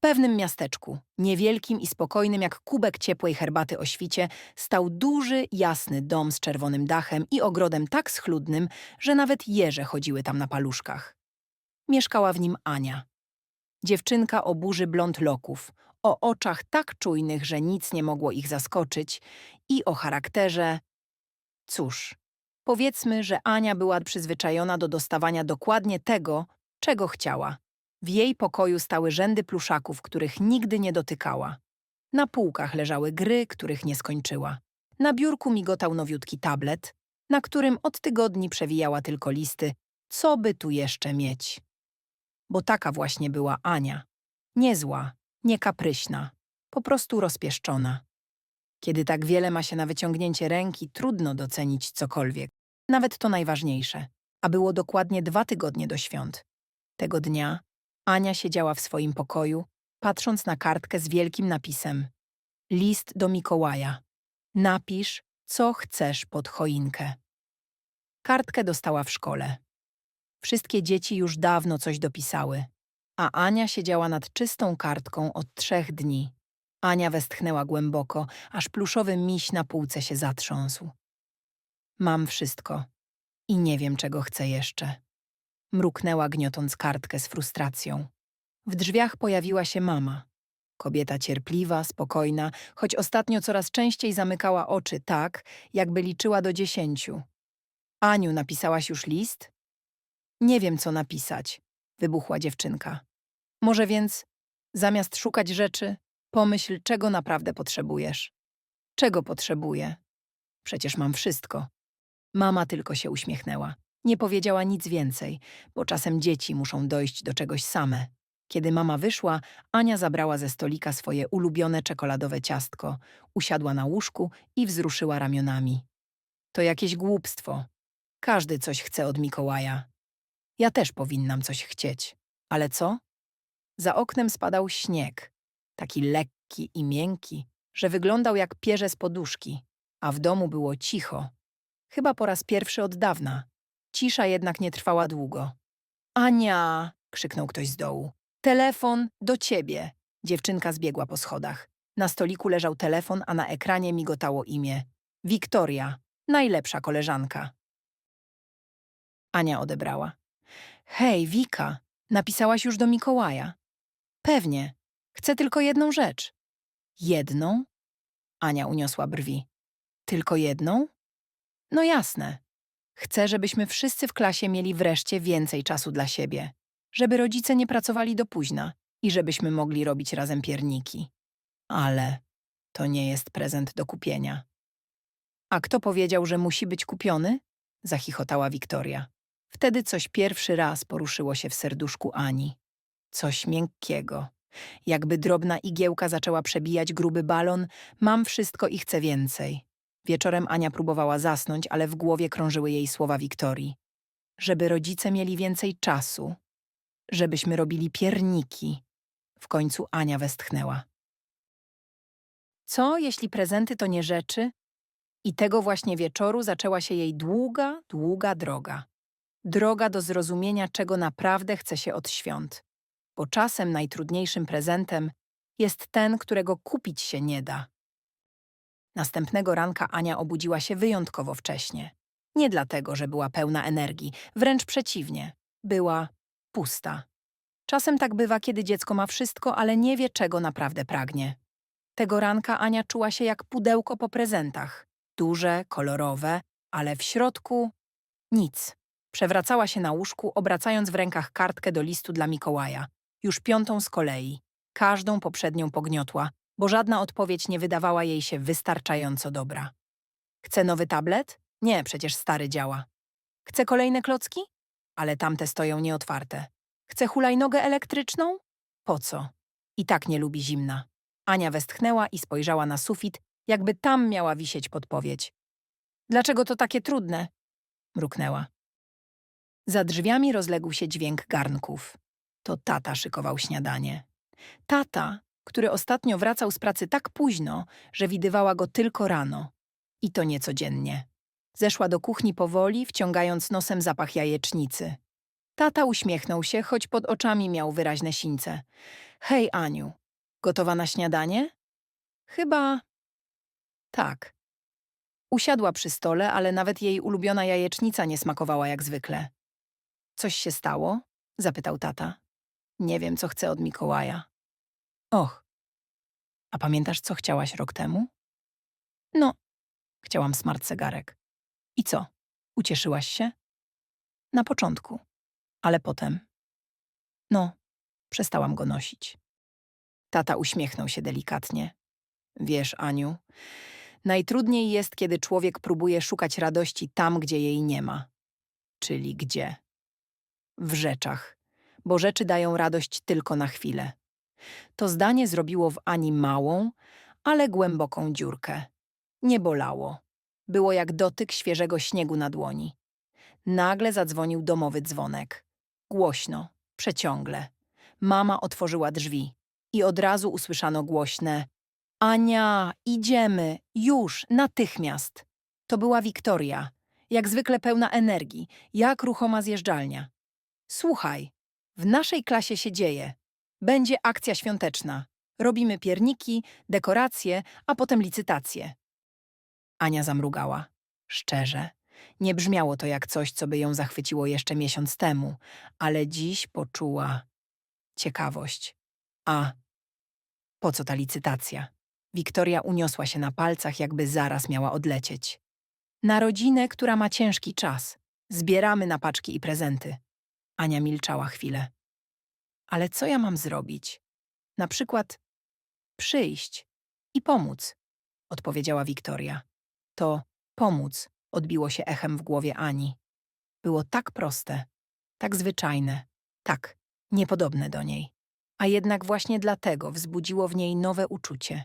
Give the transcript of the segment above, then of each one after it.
pewnym miasteczku, niewielkim i spokojnym jak kubek ciepłej herbaty o świcie, stał duży, jasny dom z czerwonym dachem i ogrodem tak schludnym, że nawet jeże chodziły tam na paluszkach. Mieszkała w nim Ania. Dziewczynka o burzy blond loków, o oczach tak czujnych, że nic nie mogło ich zaskoczyć i o charakterze... Cóż, powiedzmy, że Ania była przyzwyczajona do dostawania dokładnie tego, czego chciała. W jej pokoju stały rzędy pluszaków, których nigdy nie dotykała. Na półkach leżały gry, których nie skończyła. Na biurku migotał nowiutki tablet, na którym od tygodni przewijała tylko listy, co by tu jeszcze mieć. Bo taka właśnie była Ania. Niezła, nie kapryśna, po prostu rozpieszczona. Kiedy tak wiele ma się na wyciągnięcie ręki, trudno docenić cokolwiek, nawet to najważniejsze. A było dokładnie dwa tygodnie do świąt. Tego dnia Ania siedziała w swoim pokoju, patrząc na kartkę z wielkim napisem List do Mikołaja. Napisz, co chcesz pod choinkę. Kartkę dostała w szkole. Wszystkie dzieci już dawno coś dopisały, a Ania siedziała nad czystą kartką od trzech dni. Ania westchnęła głęboko, aż pluszowy miś na półce się zatrząsł. Mam wszystko i nie wiem, czego chcę jeszcze. Mruknęła, gniotąc kartkę z frustracją. W drzwiach pojawiła się mama. Kobieta cierpliwa, spokojna, choć ostatnio coraz częściej zamykała oczy tak, jakby liczyła do dziesięciu. Aniu, napisałaś już list? Nie wiem, co napisać, wybuchła dziewczynka. Może więc, zamiast szukać rzeczy, pomyśl, czego naprawdę potrzebujesz. Czego potrzebuję? Przecież mam wszystko. Mama tylko się uśmiechnęła. Nie powiedziała nic więcej, bo czasem dzieci muszą dojść do czegoś same. Kiedy mama wyszła, Ania zabrała ze stolika swoje ulubione czekoladowe ciastko, usiadła na łóżku i wzruszyła ramionami. To jakieś głupstwo. Każdy coś chce od Mikołaja. Ja też powinnam coś chcieć. Ale co? Za oknem spadał śnieg, taki lekki i miękki, że wyglądał jak pierze z poduszki, a w domu było cicho. Chyba po raz pierwszy od dawna. Cisza jednak nie trwała długo. Ania! krzyknął ktoś z dołu. Telefon do ciebie. Dziewczynka zbiegła po schodach. Na stoliku leżał telefon, a na ekranie migotało imię. Wiktoria, najlepsza koleżanka. Ania odebrała. Hej, Wika, napisałaś już do Mikołaja. Pewnie. Chcę tylko jedną rzecz. Jedną? Ania uniosła brwi. Tylko jedną? No jasne. Chcę, żebyśmy wszyscy w klasie mieli wreszcie więcej czasu dla siebie. Żeby rodzice nie pracowali do późna i żebyśmy mogli robić razem pierniki. Ale to nie jest prezent do kupienia. A kto powiedział, że musi być kupiony? Zachichotała Wiktoria. Wtedy coś pierwszy raz poruszyło się w serduszku Ani. Coś miękkiego. Jakby drobna igiełka zaczęła przebijać gruby balon, mam wszystko i chcę więcej. Wieczorem Ania próbowała zasnąć, ale w głowie krążyły jej słowa Wiktorii. Żeby rodzice mieli więcej czasu. Żebyśmy robili pierniki. W końcu Ania westchnęła. Co, jeśli prezenty to nie rzeczy? I tego właśnie wieczoru zaczęła się jej długa, długa droga. Droga do zrozumienia, czego naprawdę chce się od świąt. Bo czasem najtrudniejszym prezentem jest ten, którego kupić się nie da. Następnego ranka Ania obudziła się wyjątkowo wcześnie. Nie dlatego, że była pełna energii, wręcz przeciwnie. Była pusta. Czasem tak bywa, kiedy dziecko ma wszystko, ale nie wie, czego naprawdę pragnie. Tego ranka Ania czuła się jak pudełko po prezentach. Duże, kolorowe, ale w środku nic. Przewracała się na łóżku, obracając w rękach kartkę do listu dla Mikołaja. Już piątą z kolei. Każdą poprzednią pogniotła, bo żadna odpowiedź nie wydawała jej się wystarczająco dobra. Chce nowy tablet? Nie, przecież stary działa. Chce kolejne klocki? Ale tamte stoją nieotwarte. Chce hulajnogę elektryczną? Po co? I tak nie lubi zimna. Ania westchnęła i spojrzała na sufit, jakby tam miała wisieć podpowiedź. Dlaczego to takie trudne? Mruknęła. Za drzwiami rozległ się dźwięk garnków. To tata szykował śniadanie. Tata, który ostatnio wracał z pracy tak późno, że widywała go tylko rano. I to niecodziennie. Zeszła do kuchni powoli, wciągając nosem zapach jajecznicy. Tata uśmiechnął się, choć pod oczami miał wyraźne sińce. Hej, Aniu, gotowa na śniadanie? Chyba. Tak. Usiadła przy stole, ale nawet jej ulubiona jajecznica nie smakowała jak zwykle. Coś się stało? zapytał tata. Nie wiem, co chcę od Mikołaja. Och. A pamiętasz, co chciałaś rok temu? No, chciałam smart zegarek. I co? Ucieszyłaś się? Na początku. Ale potem. No, przestałam go nosić. Tata uśmiechnął się delikatnie. Wiesz, Aniu, najtrudniej jest, kiedy człowiek próbuje szukać radości tam, gdzie jej nie ma. Czyli gdzie? W rzeczach, bo rzeczy dają radość tylko na chwilę. To zdanie zrobiło w Ani małą, ale głęboką dziurkę. Nie bolało. Było jak dotyk świeżego śniegu na dłoni. Nagle zadzwonił domowy dzwonek. Głośno, przeciągle. Mama otworzyła drzwi i od razu usłyszano głośne Ania, idziemy, już, natychmiast. To była Wiktoria, jak zwykle pełna energii, jak ruchoma zjeżdżalnia. Słuchaj, w naszej klasie się dzieje. Będzie akcja świąteczna. Robimy pierniki, dekoracje, a potem licytacje. Ania zamrugała. Szczerze, nie brzmiało to jak coś, co by ją zachwyciło jeszcze miesiąc temu, ale dziś poczuła ciekawość. A po co ta licytacja? Wiktoria uniosła się na palcach, jakby zaraz miała odlecieć. Na rodzinę, która ma ciężki czas. Zbieramy na paczki i prezenty. Ania milczała chwilę. Ale co ja mam zrobić? Na przykład przyjść i pomóc, odpowiedziała Wiktoria. To pomóc odbiło się echem w głowie Ani. Było tak proste, tak zwyczajne, tak niepodobne do niej. A jednak właśnie dlatego wzbudziło w niej nowe uczucie.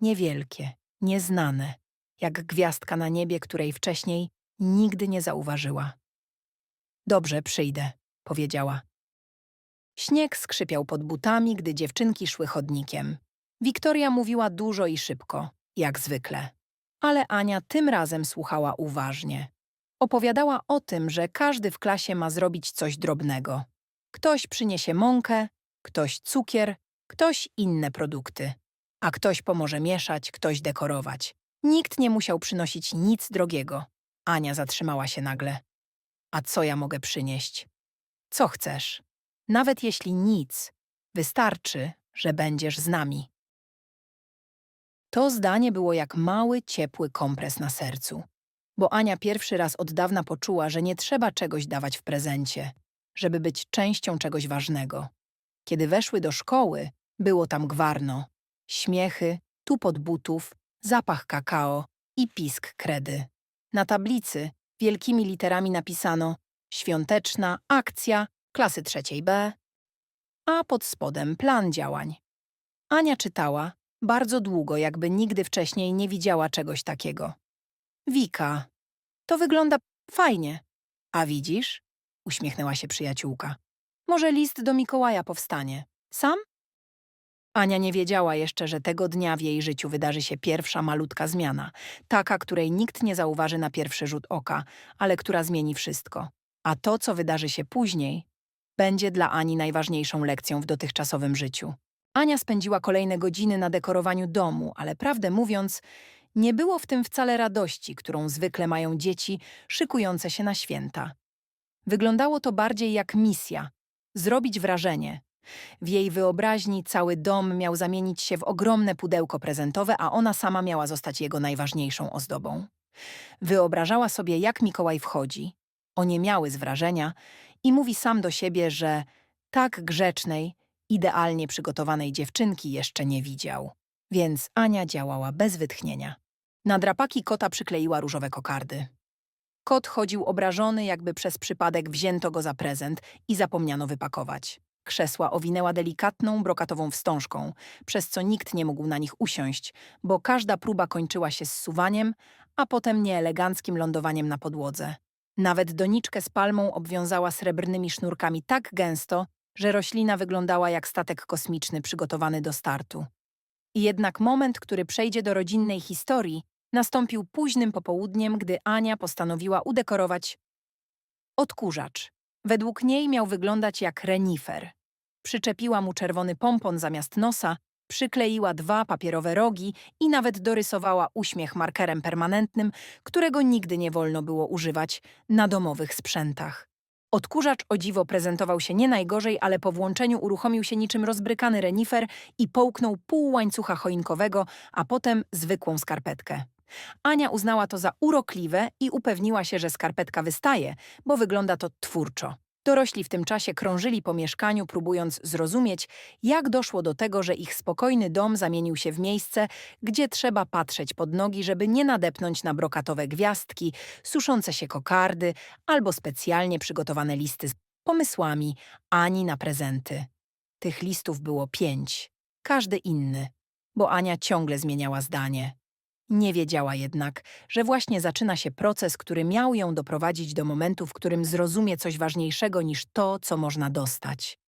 Niewielkie, nieznane, jak gwiazdka na niebie, której wcześniej nigdy nie zauważyła. Dobrze, przyjdę, powiedziała. Śnieg skrzypiał pod butami, gdy dziewczynki szły chodnikiem. Wiktoria mówiła dużo i szybko, jak zwykle. Ale Ania tym razem słuchała uważnie. Opowiadała o tym, że każdy w klasie ma zrobić coś drobnego. Ktoś przyniesie mąkę, ktoś cukier, ktoś inne produkty. A ktoś pomoże mieszać, ktoś dekorować. Nikt nie musiał przynosić nic drogiego. Ania zatrzymała się nagle. A co ja mogę przynieść? Co chcesz? Nawet jeśli nic, wystarczy, że będziesz z nami. To zdanie było jak mały, ciepły kompres na sercu, bo Ania pierwszy raz od dawna poczuła, że nie trzeba czegoś dawać w prezencie, żeby być częścią czegoś ważnego. Kiedy weszły do szkoły, było tam gwarno, śmiechy, tupot butów, zapach kakao i pisk kredy. Na tablicy wielkimi literami napisano świąteczna akcja klasy trzeciej B, a pod spodem plan działań. Ania czytała bardzo długo, jakby nigdy wcześniej nie widziała czegoś takiego. Wika, to wygląda fajnie. A widzisz? Uśmiechnęła się przyjaciółka. Może list do Mikołaja powstanie. Sam? Ania nie wiedziała jeszcze, że tego dnia w jej życiu wydarzy się pierwsza malutka zmiana, taka, której nikt nie zauważy na pierwszy rzut oka, ale która zmieni wszystko. A to, co wydarzy się później, będzie dla Ani najważniejszą lekcją w dotychczasowym życiu. Ania spędziła kolejne godziny na dekorowaniu domu, ale prawdę mówiąc, nie było w tym wcale radości, którą zwykle mają dzieci szykujące się na święta. Wyglądało to bardziej jak misja zrobić wrażenie. W jej wyobraźni cały dom miał zamienić się w ogromne pudełko prezentowe, a ona sama miała zostać jego najważniejszą ozdobą. Wyobrażała sobie, jak Mikołaj wchodzi, oniemiały z wrażenia i mówi sam do siebie, że tak grzecznej, idealnie przygotowanej dziewczynki jeszcze nie widział. Więc Ania działała bez wytchnienia. Na drapaki kota przykleiła różowe kokardy. Kot chodził obrażony, jakby przez przypadek wzięto go za prezent i zapomniano wypakować. Krzesła owinęła delikatną, brokatową wstążką, przez co nikt nie mógł na nich usiąść, bo każda próba kończyła się zsuwaniem, a potem nieeleganckim lądowaniem na podłodze. Nawet doniczkę z palmą obwiązała srebrnymi sznurkami tak gęsto, że roślina wyglądała jak statek kosmiczny przygotowany do startu. I jednak moment, który przejdzie do rodzinnej historii, nastąpił późnym popołudniem, gdy Ania postanowiła udekorować odkurzacz. Według niej miał wyglądać jak renifer. Przyczepiła mu czerwony pompon zamiast nosa, przykleiła dwa papierowe rogi i nawet dorysowała uśmiech markerem permanentnym, którego nigdy nie wolno było używać na domowych sprzętach. Odkurzacz o dziwo prezentował się nie najgorzej, ale po włączeniu uruchomił się niczym rozbrykany renifer i połknął pół łańcucha choinkowego, a potem zwykłą skarpetkę. Ania uznała to za urokliwe i upewniła się, że skarpetka wystaje, bo wygląda to twórczo. Dorośli w tym czasie krążyli po mieszkaniu, próbując zrozumieć, jak doszło do tego, że ich spokojny dom zamienił się w miejsce, gdzie trzeba patrzeć pod nogi, żeby nie nadepnąć na brokatowe gwiazdki, suszące się kokardy albo specjalnie przygotowane listy z pomysłami Ani na prezenty. Tych listów było pięć, każdy inny, bo Ania ciągle zmieniała zdanie. Nie wiedziała jednak, że właśnie zaczyna się proces, który miał ją doprowadzić do momentu, w którym zrozumie coś ważniejszego niż to, co można dostać.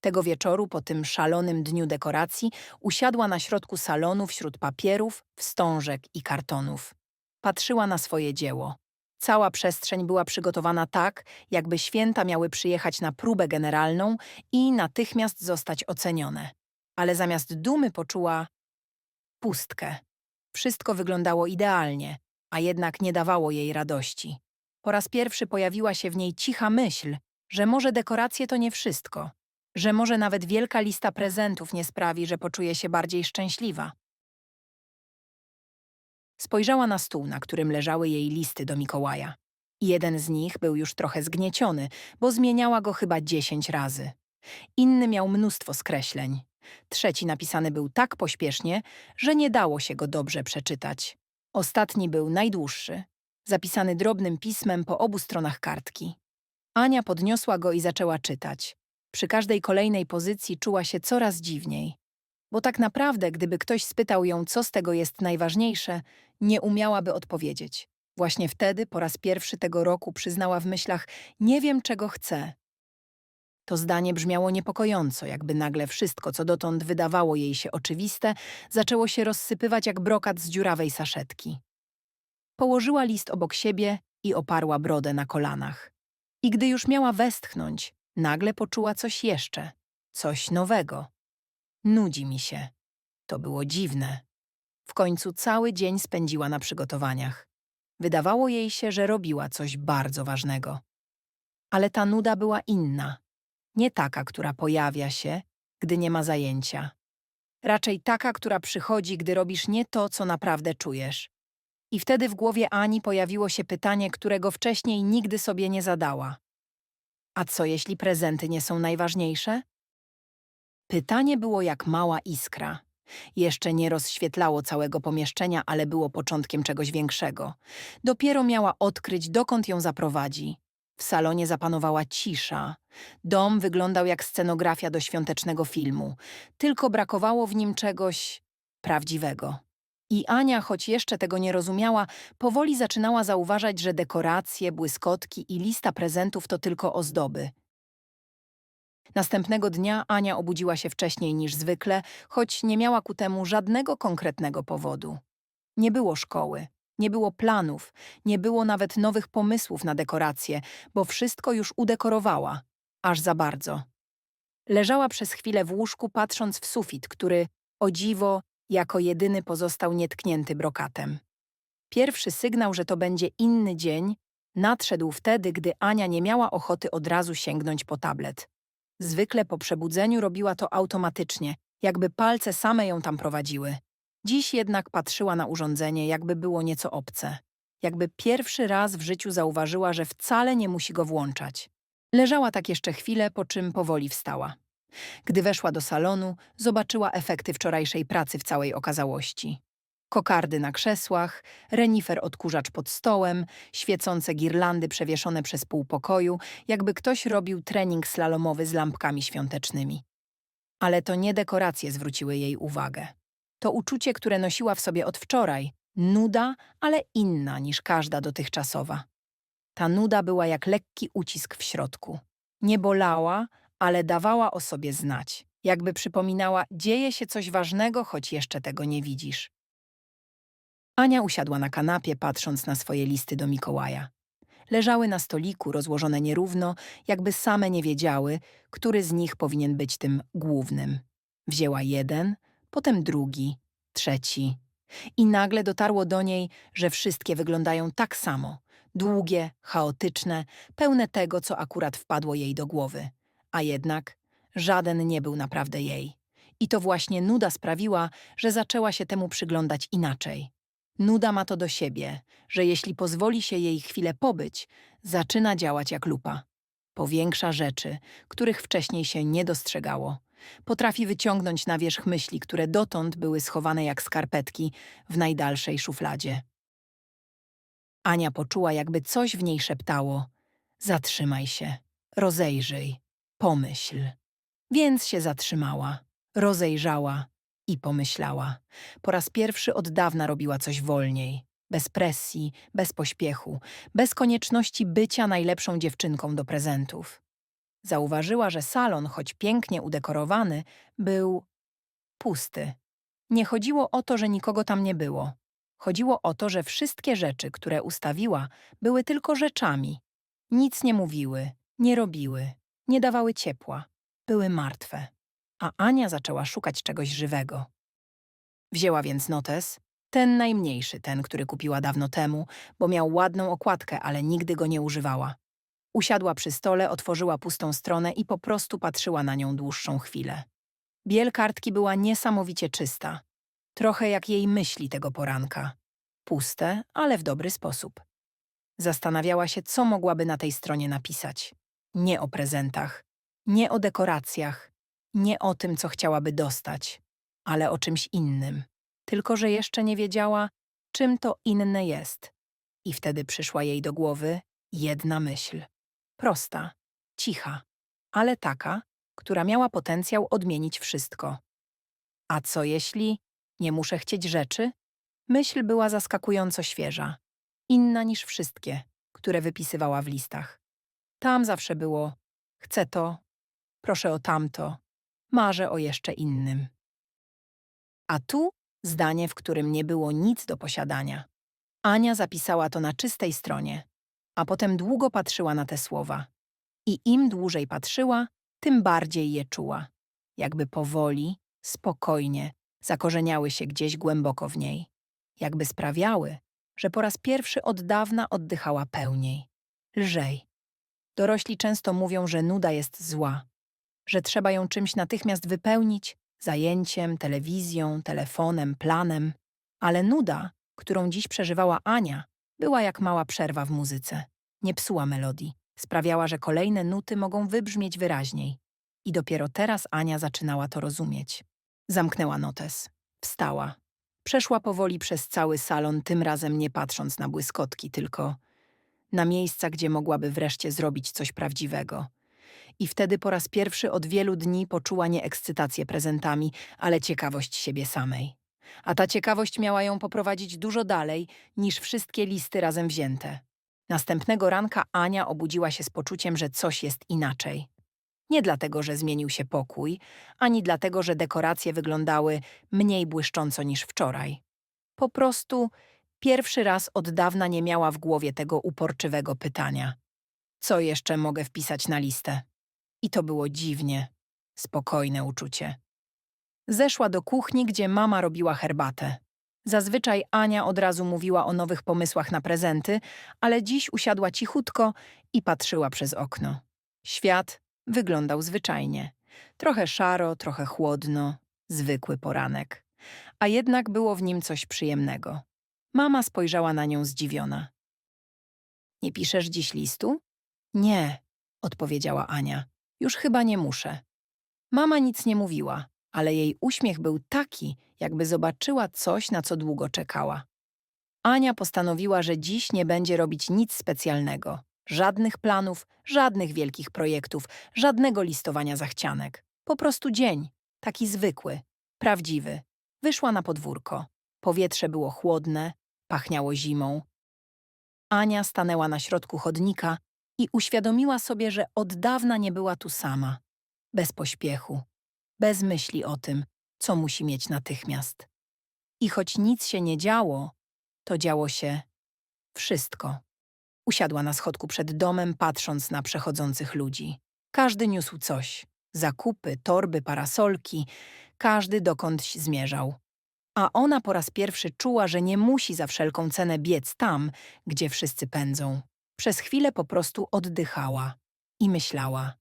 Tego wieczoru, po tym szalonym dniu dekoracji, usiadła na środku salonu wśród papierów, wstążek i kartonów. Patrzyła na swoje dzieło. Cała przestrzeń była przygotowana tak, jakby święta miały przyjechać na próbę generalną i natychmiast zostać ocenione. Ale zamiast dumy poczuła pustkę. Wszystko wyglądało idealnie, a jednak nie dawało jej radości. Po raz pierwszy pojawiła się w niej cicha myśl, że może dekoracje to nie wszystko, że może nawet wielka lista prezentów nie sprawi, że poczuje się bardziej szczęśliwa. Spojrzała na stół, na którym leżały jej listy do Mikołaja. Jeden z nich był już trochę zgnieciony, bo zmieniała go chyba dziesięć razy. Inny miał mnóstwo skreśleń. Trzeci napisany był tak pośpiesznie, że nie dało się go dobrze przeczytać. Ostatni był najdłuższy, zapisany drobnym pismem po obu stronach kartki. Ania podniosła go i zaczęła czytać. Przy każdej kolejnej pozycji czuła się coraz dziwniej. Bo tak naprawdę, gdyby ktoś spytał ją, co z tego jest najważniejsze, nie umiałaby odpowiedzieć. Właśnie wtedy, po raz pierwszy tego roku, przyznała w myślach: Nie wiem, czego chcę. To zdanie brzmiało niepokojąco, jakby nagle wszystko, co dotąd wydawało jej się oczywiste, zaczęło się rozsypywać jak brokat z dziurawej saszetki. Położyła list obok siebie i oparła brodę na kolanach. I gdy już miała westchnąć, nagle poczuła coś jeszcze, coś nowego. Nudzi mi się. To było dziwne. W końcu cały dzień spędziła na przygotowaniach. Wydawało jej się, że robiła coś bardzo ważnego. Ale ta nuda była inna. Nie taka, która pojawia się, gdy nie ma zajęcia. Raczej taka, która przychodzi, gdy robisz nie to, co naprawdę czujesz. I wtedy w głowie Ani pojawiło się pytanie, którego wcześniej nigdy sobie nie zadała. A co jeśli prezenty nie są najważniejsze? Pytanie było jak mała iskra. Jeszcze nie rozświetlało całego pomieszczenia, ale było początkiem czegoś większego. Dopiero miała odkryć, dokąd ją zaprowadzi. W salonie zapanowała cisza. Dom wyglądał jak scenografia do świątecznego filmu, tylko brakowało w nim czegoś prawdziwego. I Ania, choć jeszcze tego nie rozumiała, powoli zaczynała zauważać, że dekoracje, błyskotki i lista prezentów to tylko ozdoby. Następnego dnia Ania obudziła się wcześniej niż zwykle, choć nie miała ku temu żadnego konkretnego powodu. Nie było szkoły, nie było planów, nie było nawet nowych pomysłów na dekoracje, bo wszystko już udekorowała, aż za bardzo. Leżała przez chwilę w łóżku, patrząc w sufit, który, o dziwo, jako jedyny pozostał nietknięty brokatem. Pierwszy sygnał, że to będzie inny dzień, nadszedł wtedy, gdy Ania nie miała ochoty od razu sięgnąć po tablet. Zwykle po przebudzeniu robiła to automatycznie, jakby palce same ją tam prowadziły. Dziś jednak patrzyła na urządzenie, jakby było nieco obce. Jakby pierwszy raz w życiu zauważyła, że wcale nie musi go włączać. Leżała tak jeszcze chwilę, po czym powoli wstała. Gdy weszła do salonu, zobaczyła efekty wczorajszej pracy w całej okazałości. Kokardy na krzesłach, renifer odkurzacz pod stołem, świecące girlandy przewieszone przez pół pokoju, jakby ktoś robił trening slalomowy z lampkami świątecznymi. Ale to nie dekoracje zwróciły jej uwagę. To uczucie, które nosiła w sobie od wczoraj, nuda, ale inna niż każda dotychczasowa. Ta nuda była jak lekki ucisk w środku. Nie bolała, ale dawała o sobie znać, jakby przypominała, dzieje się coś ważnego, choć jeszcze tego nie widzisz. Ania usiadła na kanapie, patrząc na swoje listy do Mikołaja. Leżały na stoliku, rozłożone nierówno, jakby same nie wiedziały, który z nich powinien być tym głównym. Wzięła jeden, potem drugi, trzeci. I nagle dotarło do niej, że wszystkie wyglądają tak samo. Długie, chaotyczne, pełne tego, co akurat wpadło jej do głowy. A jednak żaden nie był naprawdę jej. I to właśnie nuda sprawiła, że zaczęła się temu przyglądać inaczej. Nuda ma to do siebie, że jeśli pozwoli się jej chwilę pobyć, zaczyna działać jak lupa. Powiększa rzeczy, których wcześniej się nie dostrzegało. Potrafi wyciągnąć na wierzch myśli, które dotąd były schowane jak skarpetki w najdalszej szufladzie. Ania poczuła, jakby coś w niej szeptało: Zatrzymaj się, rozejrzyj, pomyśl. Więc się zatrzymała, rozejrzała i pomyślała. Po raz pierwszy od dawna robiła coś wolniej, bez presji, bez pośpiechu, bez konieczności bycia najlepszą dziewczynką do prezentów. Zauważyła, że salon, choć pięknie udekorowany, był pusty. Nie chodziło o to, że nikogo tam nie było. Chodziło o to, że wszystkie rzeczy, które ustawiła, były tylko rzeczami. Nic nie mówiły, nie robiły, nie dawały ciepła. Były martwe. A Ania zaczęła szukać czegoś żywego. Wzięła więc notes, ten najmniejszy, ten, który kupiła dawno temu, bo miał ładną okładkę, ale nigdy go nie używała. Usiadła przy stole, otworzyła pustą stronę i po prostu patrzyła na nią dłuższą chwilę. Biel kartki była niesamowicie czysta. Trochę jak jej myśli tego poranka. Puste, ale w dobry sposób. Zastanawiała się, co mogłaby na tej stronie napisać. Nie o prezentach, nie o dekoracjach, nie o tym, co chciałaby dostać, ale o czymś innym. Tylko, że jeszcze nie wiedziała, czym to inne jest. I wtedy przyszła jej do głowy jedna myśl. Prosta, cicha, ale taka, która miała potencjał odmienić wszystko. A co jeśli nie muszę chcieć rzeczy? Myśl była zaskakująco świeża, inna niż wszystkie, które wypisywała w listach. Tam zawsze było: chcę to, proszę o tamto, marzę o jeszcze innym. A tu zdanie, w którym nie było nic do posiadania. Ania zapisała to na czystej stronie, a potem długo patrzyła na te słowa. I im dłużej patrzyła, tym bardziej je czuła. Jakby powoli, spokojnie zakorzeniały się gdzieś głęboko w niej. Jakby sprawiały, że po raz pierwszy od dawna oddychała pełniej, lżej. Dorośli często mówią, że nuda jest zła, że trzeba ją czymś natychmiast wypełnić zajęciem, telewizją, telefonem, planem. Ale nuda, którą dziś przeżywała Ania, była jak mała przerwa w muzyce. Nie psuła melodii, sprawiała, że kolejne nuty mogą wybrzmieć wyraźniej. I dopiero teraz Ania zaczynała to rozumieć. Zamknęła notes, wstała. Przeszła powoli przez cały salon, tym razem nie patrząc na błyskotki, tylko na miejsca, gdzie mogłaby wreszcie zrobić coś prawdziwego. I wtedy po raz pierwszy od wielu dni poczuła nie ekscytację prezentami, ale ciekawość siebie samej. A ta ciekawość miała ją poprowadzić dużo dalej niż wszystkie listy razem wzięte. Następnego ranka Ania obudziła się z poczuciem, że coś jest inaczej. Nie dlatego, że zmienił się pokój, ani dlatego, że dekoracje wyglądały mniej błyszcząco niż wczoraj. Po prostu pierwszy raz od dawna nie miała w głowie tego uporczywego pytania. Co jeszcze mogę wpisać na listę? I to było dziwnie, spokojne uczucie. Zeszła do kuchni, gdzie mama robiła herbatę. Zazwyczaj Ania od razu mówiła o nowych pomysłach na prezenty, ale dziś usiadła cichutko i patrzyła przez okno. Świat wyglądał zwyczajnie. Trochę szaro, trochę chłodno, zwykły poranek. A jednak było w nim coś przyjemnego. Mama spojrzała na nią zdziwiona. Nie piszesz dziś listu? Nie, odpowiedziała Ania. Już chyba nie muszę. Mama nic nie mówiła, ale jej uśmiech był taki, jakby zobaczyła coś, na co długo czekała. Ania postanowiła, że dziś nie będzie robić nic specjalnego. Żadnych planów, żadnych wielkich projektów, żadnego listowania zachcianek. Po prostu dzień, taki zwykły, prawdziwy. Wyszła na podwórko. Powietrze było chłodne, pachniało zimą. Ania stanęła na środku chodnika i uświadomiła sobie, że od dawna nie była tu sama, bez pośpiechu, bez myśli o tym, co musi mieć natychmiast. I choć nic się nie działo, to działo się wszystko. Usiadła na schodku przed domem, patrząc na przechodzących ludzi. Każdy niósł coś. Zakupy, torby, parasolki. Każdy dokądś zmierzał. A ona po raz pierwszy czuła, że nie musi za wszelką cenę biec tam, gdzie wszyscy pędzą. Przez chwilę po prostu oddychała i myślała.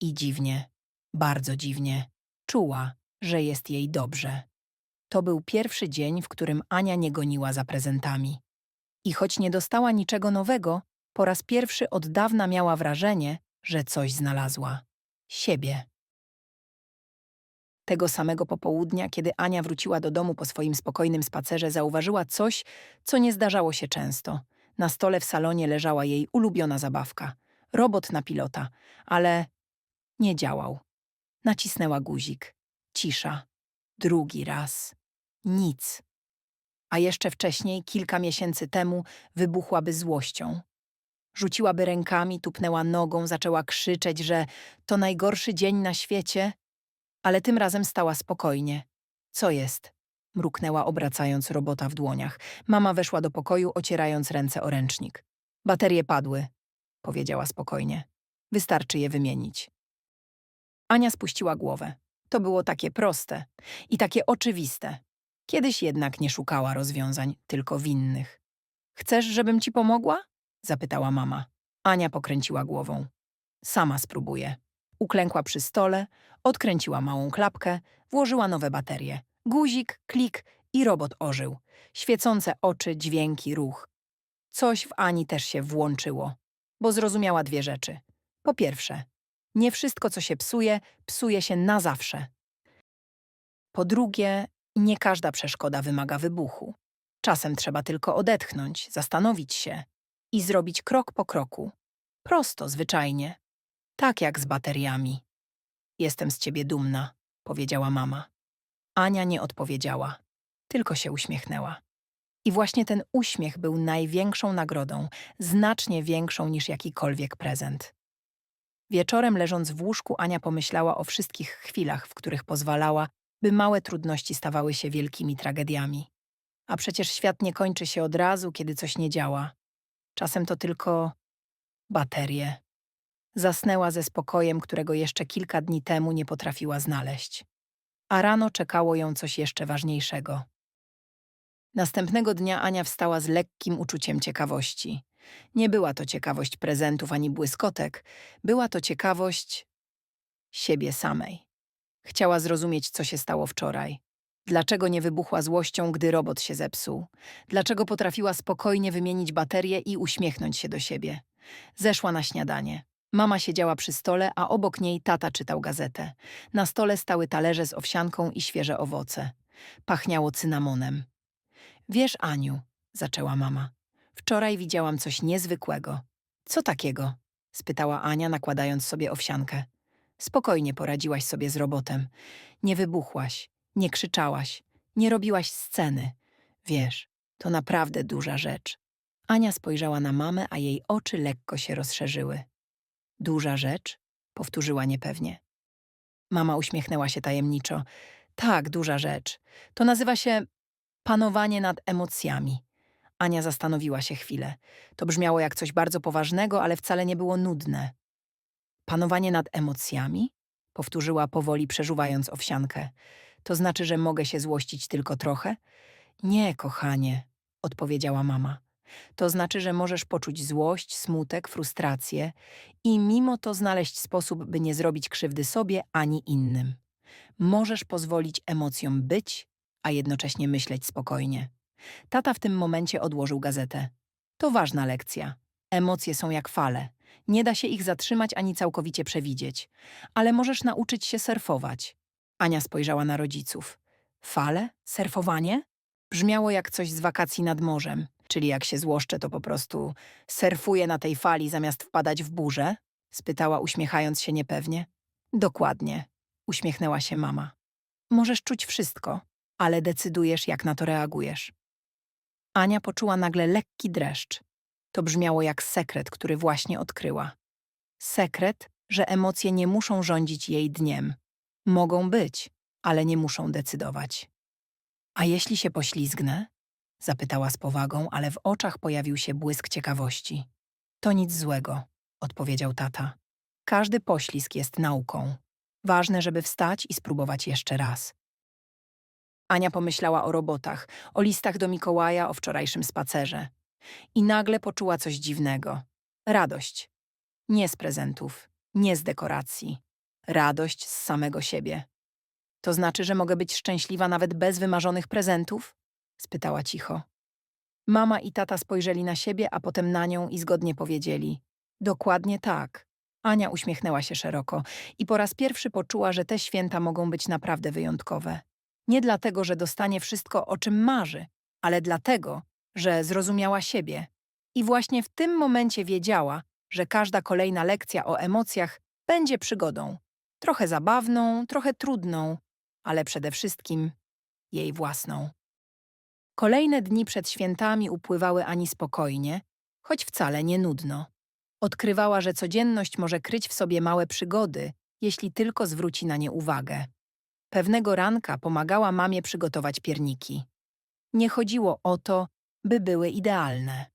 I dziwnie, bardzo dziwnie, czuła, że jest jej dobrze. To był pierwszy dzień, w którym Ania nie goniła za prezentami. I choć nie dostała niczego nowego, po raz pierwszy od dawna miała wrażenie, że coś znalazła. Siebie. Tego samego popołudnia, kiedy Ania wróciła do domu po swoim spokojnym spacerze, zauważyła coś, co nie zdarzało się często. Na stole w salonie leżała jej ulubiona zabawka robot na pilota, ale nie działał. Nacisnęła guzik. Cisza. Drugi raz. Nic. A jeszcze wcześniej, kilka miesięcy temu, wybuchłaby złością. Rzuciłaby rękami, tupnęła nogą, zaczęła krzyczeć, że to najgorszy dzień na świecie, ale tym razem stała spokojnie. Co jest? Mruknęła, obracając robota w dłoniach. Mama weszła do pokoju, ocierając ręce o ręcznik. Baterie padły, powiedziała spokojnie. Wystarczy je wymienić. Ania spuściła głowę. To było takie proste i takie oczywiste. Kiedyś jednak nie szukała rozwiązań, tylko winnych. Chcesz, żebym ci pomogła? zapytała mama. Ania pokręciła głową. Sama spróbuję. Uklękła przy stole, odkręciła małą klapkę, włożyła nowe baterie. Guzik, klik i robot ożył. Świecące oczy, dźwięki, ruch. Coś w Ani też się włączyło, bo zrozumiała dwie rzeczy. Po pierwsze, nie wszystko, co się psuje, psuje się na zawsze. Po drugie, nie każda przeszkoda wymaga wybuchu. Czasem trzeba tylko odetchnąć, zastanowić się i zrobić krok po kroku. Prosto, zwyczajnie. Tak jak z bateriami. Jestem z ciebie dumna, powiedziała mama. Ania nie odpowiedziała, tylko się uśmiechnęła. I właśnie ten uśmiech był największą nagrodą, znacznie większą niż jakikolwiek prezent. Wieczorem leżąc w łóżku, Ania pomyślała o wszystkich chwilach, w których pozwalała, by małe trudności stawały się wielkimi tragediami. A przecież świat nie kończy się od razu, kiedy coś nie działa. Czasem to tylko baterie. Zasnęła ze spokojem, którego jeszcze kilka dni temu nie potrafiła znaleźć. A rano czekało ją coś jeszcze ważniejszego. Następnego dnia Ania wstała z lekkim uczuciem ciekawości. Nie była to ciekawość prezentów ani błyskotek, była to ciekawość siebie samej. Chciała zrozumieć, co się stało wczoraj. Dlaczego nie wybuchła złością, gdy robot się zepsuł? Dlaczego potrafiła spokojnie wymienić baterię i uśmiechnąć się do siebie? Zeszła na śniadanie. Mama siedziała przy stole, a obok niej tata czytał gazetę. Na stole stały talerze z owsianką i świeże owoce. Pachniało cynamonem. Wiesz, Aniu, zaczęła mama. Wczoraj widziałam coś niezwykłego. Co takiego? spytała Ania, nakładając sobie owsiankę. Spokojnie poradziłaś sobie z robotem. Nie wybuchłaś, nie krzyczałaś, nie robiłaś sceny. Wiesz, to naprawdę duża rzecz. Ania spojrzała na mamę, a jej oczy lekko się rozszerzyły. Duża rzecz? powtórzyła niepewnie. Mama uśmiechnęła się tajemniczo. Tak, duża rzecz. To nazywa się panowanie nad emocjami. Ania zastanowiła się chwilę. To brzmiało jak coś bardzo poważnego, ale wcale nie było nudne. Panowanie nad emocjami? Powtórzyła powoli, przeżuwając owsiankę. To znaczy, że mogę się złościć tylko trochę? Nie, kochanie, odpowiedziała mama. To znaczy, że możesz poczuć złość, smutek, frustrację i mimo to znaleźć sposób, by nie zrobić krzywdy sobie ani innym. Możesz pozwolić emocjom być, a jednocześnie myśleć spokojnie. Tata w tym momencie odłożył gazetę. To ważna lekcja. Emocje są jak fale. Nie da się ich zatrzymać ani całkowicie przewidzieć. Ale możesz nauczyć się surfować. Ania spojrzała na rodziców. Fale? Surfowanie? Brzmiało jak coś z wakacji nad morzem. Czyli jak się złoszczę, to po prostu surfuję na tej fali zamiast wpadać w burzę? spytała, uśmiechając się niepewnie. Dokładnie, uśmiechnęła się mama. Możesz czuć wszystko, ale decydujesz, jak na to reagujesz. Ania poczuła nagle lekki dreszcz. To brzmiało jak sekret, który właśnie odkryła. Sekret, że emocje nie muszą rządzić jej dniem. Mogą być, ale nie muszą decydować. A jeśli się poślizgnę? Zapytała z powagą, ale w oczach pojawił się błysk ciekawości. To nic złego, odpowiedział tata. Każdy poślizg jest nauką. Ważne, żeby wstać i spróbować jeszcze raz. Ania pomyślała o robotach, o listach do Mikołaja, o wczorajszym spacerze. I nagle poczuła coś dziwnego. Radość. Nie z prezentów, nie z dekoracji. Radość z samego siebie. To znaczy, że mogę być szczęśliwa nawet bez wymarzonych prezentów? spytała cicho. Mama i tata spojrzeli na siebie, a potem na nią i zgodnie powiedzieli: Dokładnie tak. Ania uśmiechnęła się szeroko i po raz pierwszy poczuła, że te święta mogą być naprawdę wyjątkowe. Nie dlatego, że dostanie wszystko, o czym marzy, ale dlatego, że zrozumiała siebie. I właśnie w tym momencie wiedziała, że każda kolejna lekcja o emocjach będzie przygodą. Trochę zabawną, trochę trudną, ale przede wszystkim jej własną. Kolejne dni przed świętami upływały Ani spokojnie, choć wcale nie nudno. Odkrywała, że codzienność może kryć w sobie małe przygody, jeśli tylko zwróci na nie uwagę. Pewnego ranka pomagała mamie przygotować pierniki. Nie chodziło o to, by były idealne.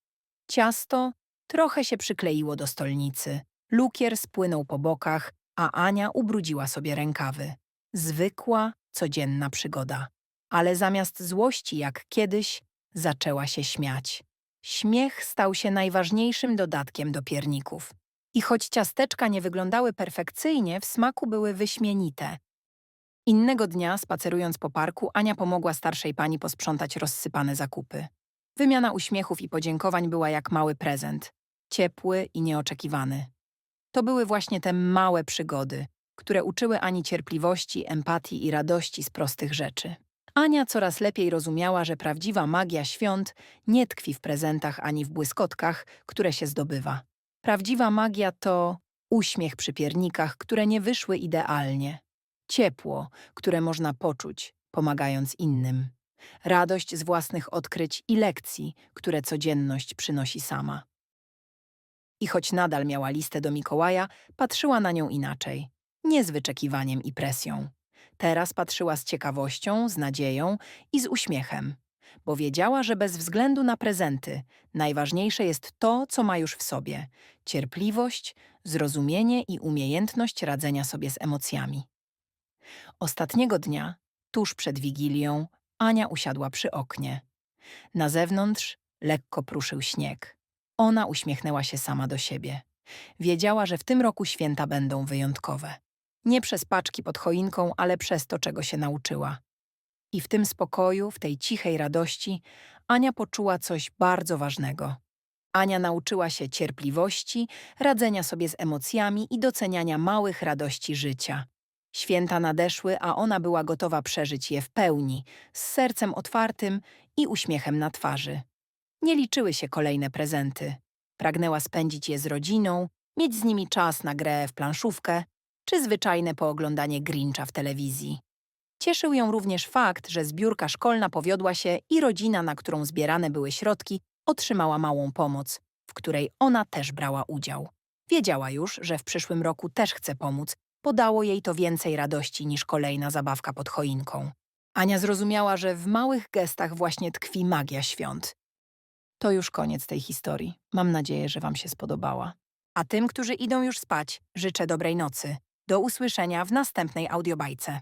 Ciasto trochę się przykleiło do stolnicy, lukier spłynął po bokach, a Ania ubrudziła sobie rękawy. Zwykła, codzienna przygoda. Ale zamiast złości jak kiedyś, zaczęła się śmiać. Śmiech stał się najważniejszym dodatkiem do pierników. I choć ciasteczka nie wyglądały perfekcyjnie, w smaku były wyśmienite. Innego dnia, spacerując po parku, Ania pomogła starszej pani posprzątać rozsypane zakupy. Wymiana uśmiechów i podziękowań była jak mały prezent. Ciepły i nieoczekiwany. To były właśnie te małe przygody, które uczyły Ani cierpliwości, empatii i radości z prostych rzeczy. Ania coraz lepiej rozumiała, że prawdziwa magia świąt nie tkwi w prezentach ani w błyskotkach, które się zdobywa. Prawdziwa magia to uśmiech przy piernikach, które nie wyszły idealnie, ciepło, które można poczuć, pomagając innym, radość z własnych odkryć i lekcji, które codzienność przynosi sama. I choć nadal miała listę do Mikołaja, patrzyła na nią inaczej, nie z wyczekiwaniem i presją. Teraz patrzyła z ciekawością, z nadzieją i z uśmiechem, bo wiedziała, że bez względu na prezenty najważniejsze jest to, co ma już w sobie cierpliwość, zrozumienie i umiejętność radzenia sobie z emocjami. Ostatniego dnia, tuż przed Wigilią, Ania usiadła przy oknie. Na zewnątrz lekko pruszył śnieg. Ona uśmiechnęła się sama do siebie. Wiedziała, że w tym roku święta będą wyjątkowe. Nie przez paczki pod choinką, ale przez to, czego się nauczyła. I w tym spokoju, w tej cichej radości, Ania poczuła coś bardzo ważnego. Ania nauczyła się cierpliwości, radzenia sobie z emocjami i doceniania małych radości życia. Święta nadeszły, a ona była gotowa przeżyć je w pełni, z sercem otwartym i uśmiechem na twarzy. Nie liczyły się kolejne prezenty. Pragnęła spędzić je z rodziną, mieć z nimi czas na grę w planszówkę czy zwyczajne pooglądanie Grincha w telewizji. Cieszył ją również fakt, że zbiórka szkolna powiodła się i rodzina, na którą zbierane były środki, otrzymała małą pomoc, w której ona też brała udział. Wiedziała już, że w przyszłym roku też chce pomóc, podało jej to więcej radości niż kolejna zabawka pod choinką. Ania zrozumiała, że w małych gestach właśnie tkwi magia świąt. To już koniec tej historii. Mam nadzieję, że Wam się spodobała. A tym, którzy idą już spać, życzę dobrej nocy. Do usłyszenia w następnej audiobajce.